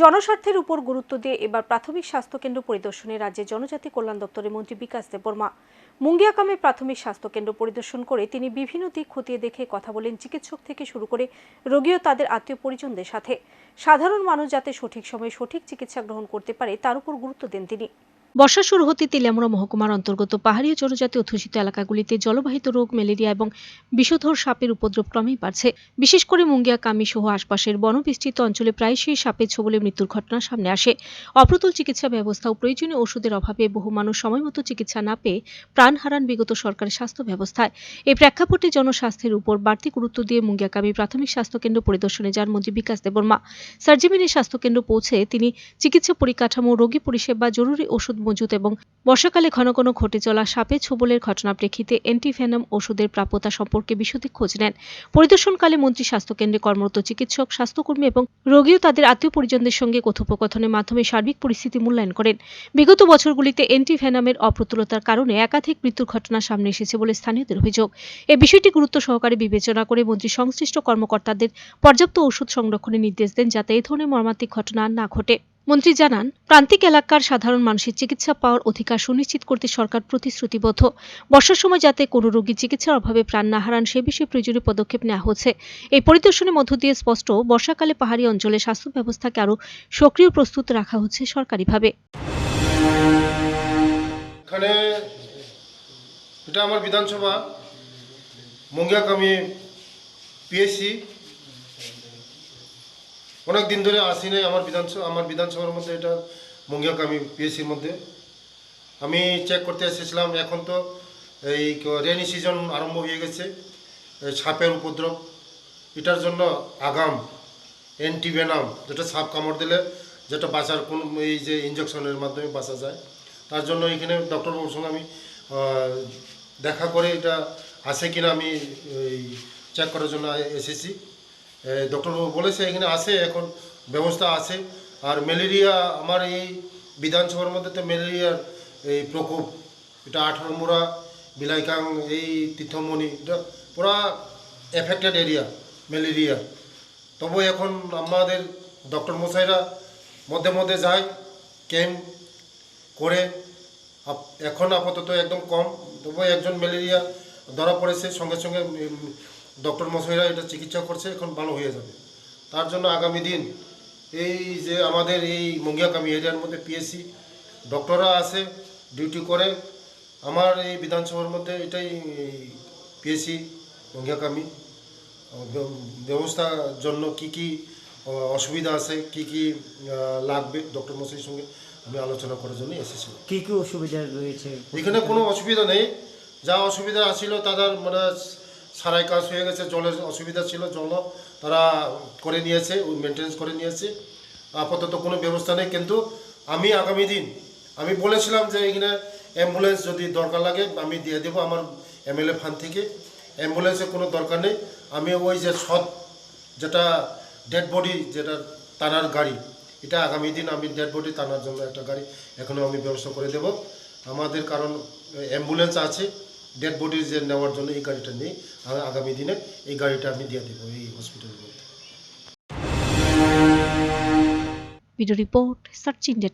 জনস্বার্থের উপর গুরুত্ব দিয়ে এবার প্রাথমিক স্বাস্থ্যকেন্দ্র পরিদর্শনে রাজ্যের জনজাতি কল্যাণ দপ্তরের মন্ত্রী বিকাশ দেববর্মা। মুঙ্গিয়াকামে প্রাথমিক স্বাস্থ্যকেন্দ্র পরিদর্শন করে তিনি বিভিন্ন দিক খতিয়ে দেখে কথা বলেন চিকিৎসক থেকে শুরু করে রোগী ও তাদের আত্মীয় পরিজনদের সাথে। সাধারণ মানুষ যাতে সঠিক সময়ে সঠিক চিকিৎসা গ্রহণ করতে পারে তার উপর গুরুত্ব দেন তিনি। বর্ষা শুরু হতে তেলিয়ামুড়া মহকুমার অন্তর্গত পাহাড়ি জনজাতি অধ্যুষিত এলাকাগুলিতে জলবাহিত রোগ, ম্যালেরিয়া এবং বিষধর সাপের উপদ্রব ক্রমেই বাড়ছে। বিশেষ করে মুঙ্গিয়া কামি সহ আশপাশের বনবিস্তৃত অঞ্চলে প্রায়শই সাপের ছোবলে মৃত্যুর ঘটনা সামনে আসে। অপ্রতুল চিকিৎসা ব্যবস্থা ও প্রয়োজনীয় ওষুধের অভাবে বহু মানুষ সময়মতো চিকিৎসা না পেয়ে প্রাণ হারান বিগত সরকারের স্বাস্থ্য ব্যবস্থায়। এই প্রেক্ষাপটে জনস্বাস্থ্যের উপর বাড়তি গুরুত্ব দিয়ে মুঙ্গিয়াকামী প্রাথমিক স্বাস্থ্যকেন্দ্র পরিদর্শনে যান মন্ত্রী বিকাশ দেববর্মা। সার্জিমিনের স্বাস্থ্যকেন্দ্র পৌঁছে তিনি চিকিৎসা পরিকাঠামো, রোগী পরিষেবা, জরুরি ওষুধ মজুত এবং বর্ষাকালে ঘন ঘন ঘটে চলা সাপে ছোবলের ঘটনা প্রেক্ষিতে অ্যান্টিভেনম ওষুধের প্রাপ্যতা সম্পর্কে বিশদে খোঁজ নেন। পরিদর্শনকালে মন্ত্রী, স্বাস্থ্যকেন্দ্রে কর্মরত চিকিৎসক, স্বাস্থ্যকর্মী এবং রোগী ও তাদের আত্মীয় পরিজনদের সঙ্গে কথোপকথনের মাধ্যমে সার্বিক পরিস্থিতি মূল্যায়ন করেন। বিগত বছরগুলিতে অ্যান্টিভেনামের অপ্রতুলতার কারণে একাধিক মৃত্যুর ঘটনা সামনে এসেছে বলে স্থানীয়দের অভিযোগ। এই বিষয়টি গুরুত্ব সহকারে বিবেচনা করে মন্ত্রী, সংশ্লিষ্ট কর্মকর্তাদের পর্যাপ্ত ওষুধ সংরক্ষণের নির্দেশ দেন যাতে এই ধরনের মর্মান্তিক ঘটনা না ঘটে। মন্ত্রী জানান, প্রান্তিক এলাকার সাধারণ মানুষের চিকিৎসা পাওয়ার অধিকার সুনিশ্চিত করতে সরকার প্রতিশ্রুতিবদ্ধ। বর্ষার সময় যাতে কোনো রোগী চিকিৎসার অভাবে প্রাণ না হারান, সে বিষয়ে প্রয়োজনীয় পদক্ষেপ নেওয়া হচ্ছে। এই পরিদর্শনের মধ্য দিয়ে স্পষ্ট, বর্ষাকালে পাহাড়ি অঞ্চলে স্বাস্থ্য ব্যবস্থাকে আরও সক্রিয় প্রস্তুত রাখা হচ্ছে সরকারিভাবে। এখানে এটা আমার বিধানসভা, মঙ্গিয়াকামি পিএসসি অনেক দিন ধরে আসি নাই আমার বিধানসভা আমার বিধানসভার মধ্যে এটা মঙ্গিয়াকামি পিএসসির মধ্যে। আমি চেক করতে এসেছিলাম, এখন তো এই রেনি সিজন আরম্ভ হয়ে গেছে সাপের উপদ্রব। এটার জন্য আগাম অ্যান্টিভেনাম যেটা সাপ কামড় দিলে যেটা বাঁচার কোন এই যে ইঞ্জেকশনের মাধ্যমে বাঁচা যায়, তার জন্য এখানে ডক্টরবাবুর সঙ্গে আমি দেখা করে এটা আছে কিনা আমি চেক করার জন্য এসেছি। ডক্টরবাবু বলেছে, এখানে আছে, এখন ব্যবস্থা আছে। আর ম্যালেরিয়া আমার এই বিধানসভার মধ্যে তো ম্যালেরিয়ার এই প্রকোপ। এটা আঠারো মোড়া বিলাইকাং, এই তীর্থমণি এটা পুরা এফেক্টেড এরিয়া ম্যালেরিয়া তবু এখন আমাদের ডক্টর মশাইরা মধ্যে মধ্যে যায় ক্যাম্প করে। এখন আপাতত একদম কম। তবু একজন ম্যালেরিয়া ধরা পড়েছে, সঙ্গে সঙ্গে ডক্টর মশাইরা এটা চিকিৎসা করছে এখন ভালো হয়ে যাবে। তার জন্য আগামী দিন এই যে আমাদের এই মঙ্গিয়াকামি এরিয়ার মধ্যে পিএসসি ডক্টররা আছে ডিউটি করে আমার এই বিধানসভার মধ্যে এটাই পিএসসি মঙ্গিয়াকামি ব্য- ব্যবস্থার জন্য কি কি অসুবিধা আছে কি কি লাগবে ডক্টর মশাইয়ের সঙ্গে আমি আলোচনা করার জন্য এসেছিলাম কি কি অসুবিধা রয়েছে? এখানে কোনো অসুবিধা নেই। যা অসুবিধা আছিল তাদের মানে সারাই কাজ হয়ে গেছে, জলের অসুবিধা ছিল জল তারা করে নিয়েছে মেনটেন্স করে নিয়েছে। আপাতত কোনো ব্যবস্থা নেই, কিন্তু আমি আগামী দিন, আমি বলেছিলাম যে এখানে অ্যাম্বুলেন্স যদি দরকার লাগে, আমি দিয়ে দেবো আমার এমএলএ ফান্ড থেকে। অ্যাম্বুলেন্সের কোনো দরকার নেই, আমি ওই যে সৎ যেটা ডেড বডি যেটা টানার গাড়ি, এটা আগামী দিন আমি ডেড বডি টানার জন্য একটা গাড়ি এখনও আমি ব্যবস্থা করে দেব। আমাদের কারণ অ্যাম্বুলেন্স আছে ডেড বডি যে নেওয়ার জন্য এই গাড়িটা নেই আগামী দিনে এই গাড়িটা আমি দিয়ে দেবো এই হসপিটালের মধ্যে। Video report search India